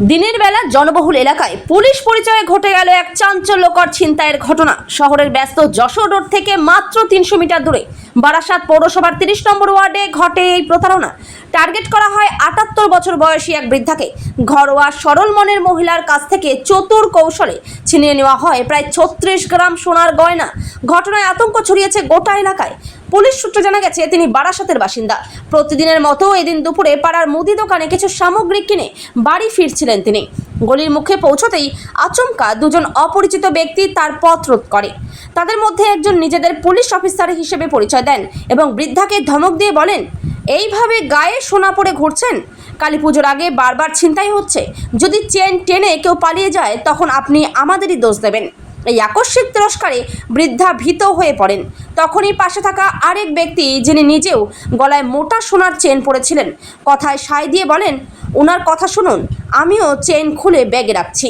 দিনের বেলা জনবহুল এলাকায় পুলিশ পরিচয়ে ঘটে গেল এক চাঞ্চল্যকর ছিনতাইয়ের ঘটনা। শহরের ব্যস্ত যশোর রোড থেকে মাত্র তিনশো মিটার দূরে বারাসাত পৌরসভার তিরিশ নম্বর ওয়ার্ডে ঘটে এই প্রতারণা। টার্গেট করা হয় আটাত্তর বছর বয়সী এক বৃদ্ধাকে। ঘরোয়া সরল মনের মহিলার কাছ থেকে চতুর কৌশলে ছিনিয়ে নেওয়া হয়। প্রায় ছত্রিশ গ্রাম সোনার গয়না। ঘটনায় আতঙ্ক ছড়িয়েছে গোটা এলাকায়। পুলিশ সূত্রে জানা গেছে, তিনি বারাসাতের বাসিন্দা। প্রতিদিনের মতো এদিন দুপুরে পাড়ার মুদি দোকানে কিছু সামগ্রী কিনে বাড়ি ফিরছিলেন তিনি। গলির মুখে পৌঁছতেই আচমকা দুজন অপরিচিত ব্যক্তি তার পথ রোধ করে। তাদের মধ্যে একজন নিজেদের পুলিশ অফিসার হিসেবে পরিচয় দেন এবং বৃদ্ধাকে ধমক দিয়ে বলেন, এইভাবে গায়ে সোনা পরে ঘুরছেন? কালী পুজোর আগে বারবার ছিনতাই হচ্ছে। যদি চেন টেনে কেউ পালিয়ে যায়, তখন আপনি আমাদেরই দোষ দেবেন। এই আকস্মিক তিরস্কারে বৃদ্ধা ভীত হয়ে পড়েন। তখনই পাশে থাকা আরেক ব্যক্তি, যিনি নিজেও গলায় মোটা সোনার চেন পরেছিলেন, কথায় সায় দিয়ে বলেন ওনার কথা শুনুন, আমিও চেন খুলে ব্যাগে রাখছি।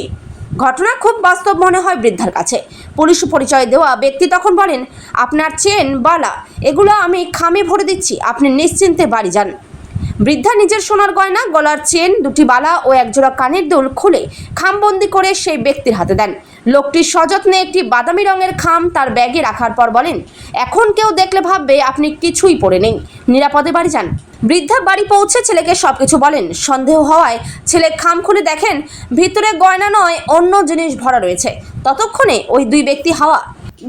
ঘটনা খুব বাস্তব মনে হয় বৃদ্ধার কাছে। পুলিশ পরিচয় দেওয়া ব্যক্তি তখন বলেন, আপনার চেন, বালা, এগুলো আমি খামে ভরে দিচ্ছি, আপনি নিশ্চিন্তে বাড়ি যান। বৃদ্ধা নিজের সোনার গয়না, গলার চেন, দুটি বালা ও একজোড়া কানের দোল খুলে খামবন্দি করে সেই ব্যক্তির হাতে দেন। লোকটি সযত্নে একটি বাদামি রঙের খাম তার ব্যাগে রাখার পর বলেন, এখন কেউ দেখলে ভাববে আপনি কিছুই পরে নেই। নিরাপদে বাড়ি যান। বৃদ্ধা বাড়ি পৌঁছে ছেলেকে সব কিছু বলেন। সন্দেহ হওয়ায় ছেলে খাম খুলে দেখেন, ভিতরে গয়না নয়, অন্য জিনিস ভরা রয়েছে। ততক্ষণে ওই দুই ব্যক্তি হাওয়া।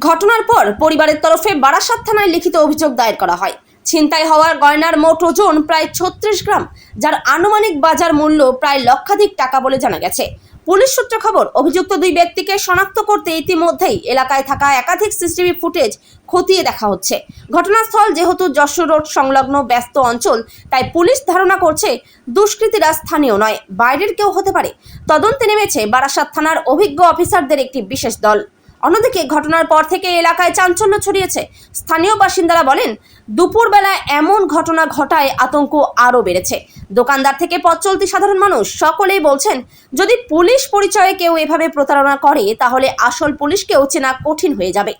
ঘটনার পর পরিবারের তরফে বারাসাত থানায় লিখিত অভিযোগ দায়ের করা হয়। ছিনতাই হওয়ার গয়নার মোট ওজন প্রায় ছত্রিশ গ্রাম, যার আনুমানিক বাজার মূল্য প্রায় লক্ষাধিক টাকা বলে জানা গেছে। পুলিশ সূত্র খবর, অভিযুক্ত দুই ব্যক্তিকে শনাক্ত করতে ইতিমধ্যেই এলাকায় থাকা একাধিক সিসিটিভি ফুটেজ খতিয়ে দেখা হচ্ছে। ঘটনাস্থল যেহেতু যশোর রোড সংলগ্ন ব্যস্ত অঞ্চল, তাই পুলিশ ধারণা করছে দুষ্কৃতীরা স্থানীয় নয়, বাইরের কেউ হতে পারে। তদন্তে নেমেছে বারাসাত থানার অভিজ্ঞ অফিসারদের একটি বিশেষ দল। অন্যদিকে ঘটনার পর থেকে এলাকায় চাঞ্চল্য ছড়িয়েছে। স্থানীয় বাসিন্দারা বলেন, দুপুরবেলা এমন ঘটনা ঘটায় আতঙ্ক আরও বেড়েছে। দোকানদার থেকে পথ চলতি সাধারণ মানুষ সকলেই বলছেন, যদি পুলিশ পরিচয়ে কেউ এভাবে প্রতারণা করে, তাহলে আসল পুলিশকেও চেনা কঠিন হয়ে যাবে।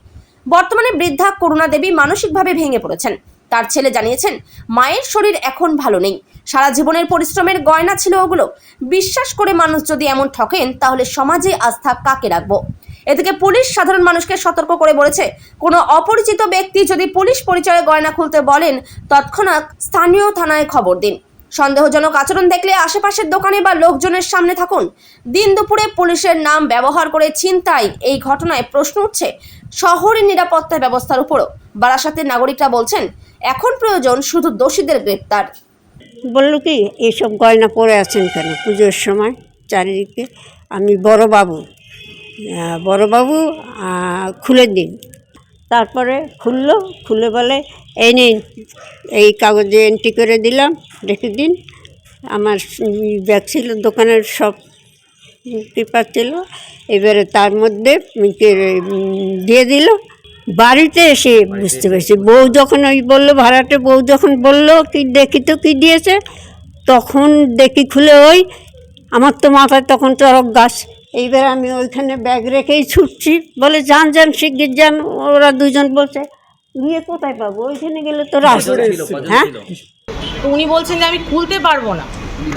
বর্তমানে বৃদ্ধা করুণা দেবী মানসিকভাবে ভেঙে পড়েছেন। তার ছেলে জানিয়েছেন, মায়ের শরীর এখন ভালো নেই। সারা জীবনের পরিশ্রমের গয়না ছিল ওগুলো। বিশ্বাস করে মানুষ যদি এমন ঠকেন, তাহলে সমাজে আস্থা কাকে রাখব? এদিকে পুলিশ সাধারণ মানুষকে সতর্ক করে বলেছে কোনো অপরিচিত ব্যক্তি যদি পুলিশ পরিচয়ে গয়না খুলতে বলেন তৎক্ষণাৎ স্থানীয় থানায় খবর দিন। সন্দেহজনক আচরণ দেখলে আশেপাশের দোকানে বা লোকজনের সামনে থাকুন। দিন দুপুরে পুলিশের নাম ব্যবহার করে ছিনতাই এই ঘটনায় প্রশ্ন উঠছে শহরের নিরাপত্তা ব্যবস্থার উপরও। বারাসাতের নাগরিকরা বলছেন এখন প্রয়োজন শুধু দোষীদের গ্রেপ্তার। বলল কি এইসব গয়না পরে আছেন কেন? পুজোর সময় চারিদিকে আমি বড়বাবু আহ, বড়বাবু খুলে দিন তারপরে খুললো, খুলে বলে, এই নিন, এই কাগজে এন্ট্রি করে দিলাম, রেখে দিন। আমার ব্যাগ ছিল, দোকানের সব পেপার ছিল। এবারে তার মধ্যে দিয়ে দিল। বাড়িতে এসে বুঝতে পেরেছি। বউ যখন ওই বলল, ভাড়াটে বউ যখন বলল, কি দেখি তো কী দিয়েছে? তখন দেখি খুলে ওই, আমার তো মাথায় তখন চরক গাছ। এইবার আমি ওইখানে ব্যাগ রেখেই ছুটছি। বলে যান যান শিগগির যান। ওরা দুজন বলছে গিয়ে কোথায় পাবো? ওইখানে গেলে তো রাস্তা। হ্যাঁ? তো উনি বলছেন যে আমি খুলতে পারব না।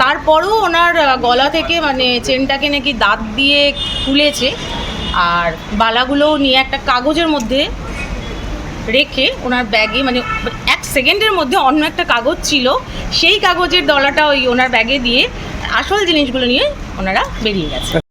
তারপরও ওনার গলা থেকে মানে চেনটাকে নাকি দাঁত দিয়ে খুলেছে। আর বালাগুলো নিয়ে একটা কাগজের মধ্যে রেখে ওনার ব্যাগে মানে এক সেকেন্ডের মধ্যে অন্য একটা কাগজ ছিল। সেই কাগজের দলাটা ওই ওনার ব্যাগে দিয়ে আসল জিনিসগুলো নিয়ে ওনারা বেরিয়ে গেছে।